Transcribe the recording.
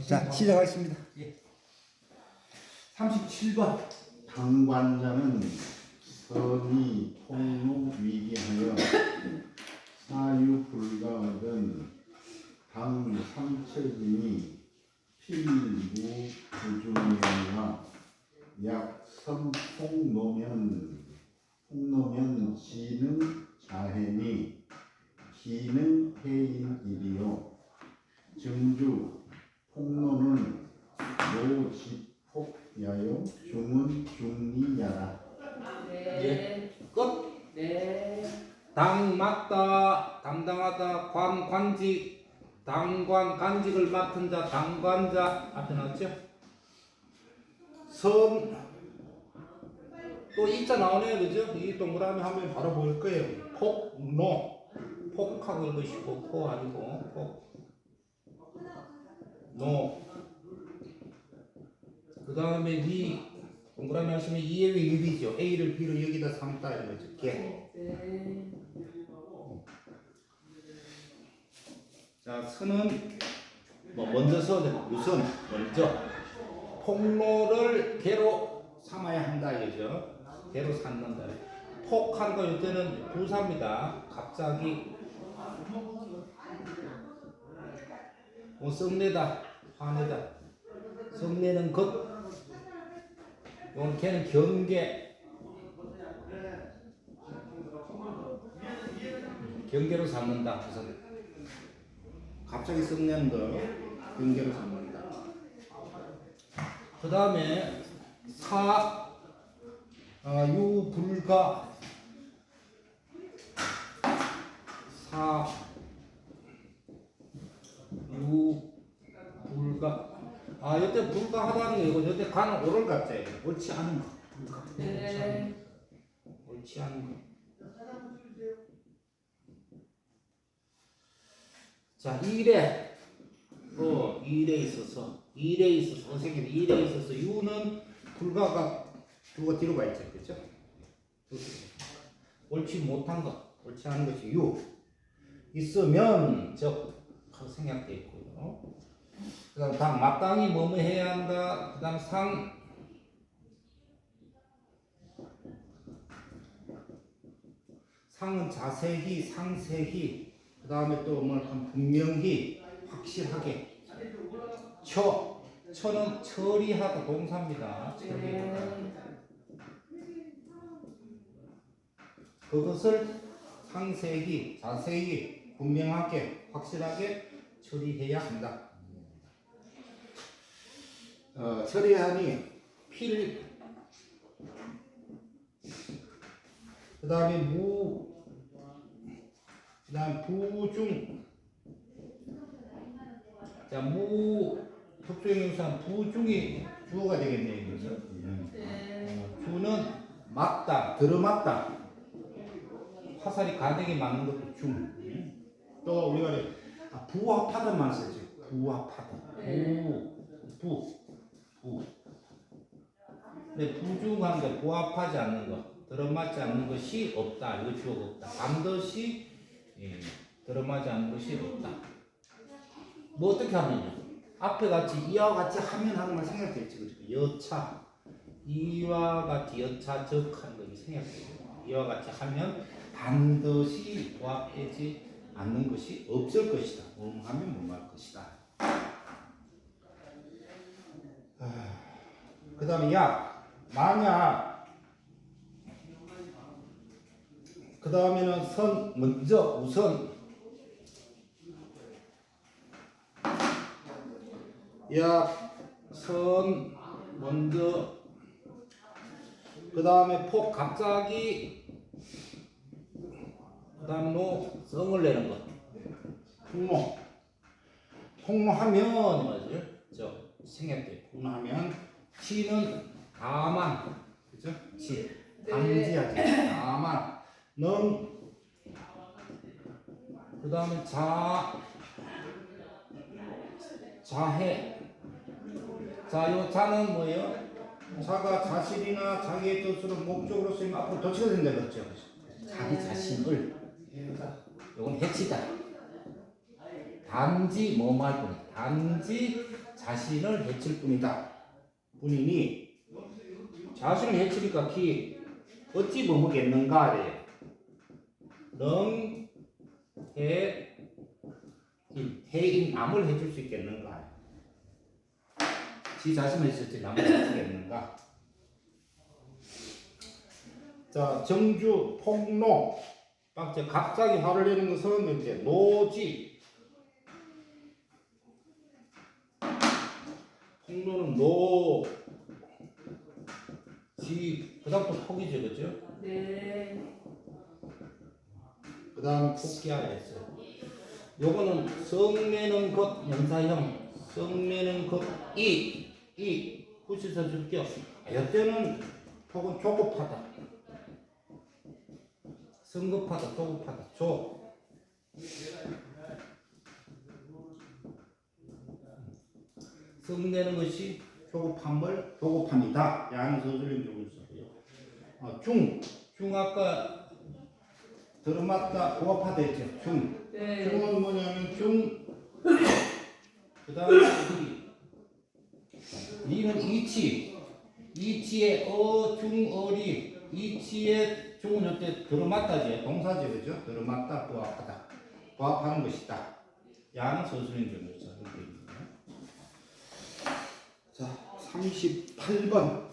자, 시작하겠습니다. 37번. 당관자는 선이 통로 위기하여 사유 불가하던 당 삼체진이 필무 부중이나 약 삼폭노면 폭노면 지능 자해니 기능 해인이리요 증주 폭로는 노지폭야요 중은 중리야라 예. 끝. 네. 당 맡다 담당하다 관 관직 당관 간직을 맡은 자 당관자 앞에 나왔죠? 선또 이자 나오네요 그죠? 이 동그라미 하면 바로 보일 거예요 폭 노 폭하고 읽으시고 포 아니고 폭 노 그 다음에 위 동그라미 하시면 2의 1이죠 A를 B로 여기다 삼다 이런 거죠 개. 네. 자, 선은 뭐 먼저 서야 돼. 우선 먼저 폭로를 개로 삼아야 한다 이거죠. 개로 삼는다. 폭한 거 이때는 부사입니다. 갑자기 뭐 썩내다, 화내다. 썩내는 것. 이건 걔는 경계. 경계로 삼는다. 부사들. 갑자기 썩내는 거 경계로 삼는다. 그 다음에 사 아, 유불가 사 유불가 아 이때 불가하다는 거 이거 이때 가는 오를 이거 옳지 않은 거 불가 네. 거 옳지 않은 거 자, 일에 어, 일에 있어서 일에 있어서 선생님 일에 있어서 유는 불가가 두가 뒤로 가 있죠. 그렇죠? 옳지 못한 것, 옳지 않은 것이 유 있으면 적 생략돼 있고요. 그 다음 당 마땅히 뭐뭐 해야 한다. 그 다음 상 상은 자세히 상세히 그 다음에 또뭐 분명히 확실하게 처 처는 처리하다 동사입니다. 처리하다. 그것을 상세히 자세히 분명하게 확실하게 처리해야 한다. 어, 처리하니 필 그다음에 무 그다음 부중. 자무 특수형용사 부중이 주어가 되겠네요 이거는 네. 어, 주는 맞다 들어맞다. 화살이 가득히 맞는 것도 중또 우리가 아, 부합하다만 쓰죠 부합하다 부부부 근데 부중한 거 부합하지 않는 거 들어맞지 않는 것이 없다. 이거 주어가 없다. 반드시 예, 들어맞지 않는 것이 없다. 뭐 어떻게 하느냐? 앞에 같이 이와 같이 하면 하는 말 생각되지 그죠? 여차. 이와 같이 여차 적 하는 거 생각돼요 이와 같이 하면 반드시 부합되지 않는 것이 없을 것이다. 음 하면 뭐할 것이다. 그 다음에 야 만약 그 다음에는 선 먼저 우선 야선 먼저 그 다음에 폭 갑자기 그 다음 노 성을 내는 것. 폭로. 폭로하면 뭐지? 저 생략돼. 폭로하면 치는 다만 그죠? 치 방지하지. 다만 넌그 다음에 자 자해. 자요 자는 뭐예요? 자가 자신이나 자기의 뜻으로 목적으로 쓰이면 앞으로 도치가 된다 그랬죠 자기 자신을. 요건 해치다. 단지 뭐할 뿐, 단지 자신을 해칠 뿐이다. 뿐이니 자신을 해치니까 기 어찌 머무겠는가 래 능, 해, 인, 해인 남을 해줄 수 있겠는가? 지 자신을 해줄지 남을 해주겠는가? 자, 정주, 폭로, 갑자기 화를 내는 것은 이제 노지. 폭로는 노, 지, 그다음부터 폭이죠, 그죠? 네. 그 다음 폭기하였어요. 요거는 성매는 것 연사형, 성매는 것이 이 후시서 줄게요. 이때는 폭은 조급하다. 성급하다, 조급하다, 조. 성내는 것이 조급함을 조급함이다. 양서술인 쪽을 써요. 어, 중, 중 아까 들어맞다 고압하다 했죠. 중. 네. 중은 뭐냐면 중. 그 다음에 이. 이는 이치. 이치의 어, 중, 어리. 이치의 중은 이때 들어맞다지. 동사지, 그죠? 들어맞다, 고압하다. 고압하는 것이다. 양 서술인 점을 자, 38번.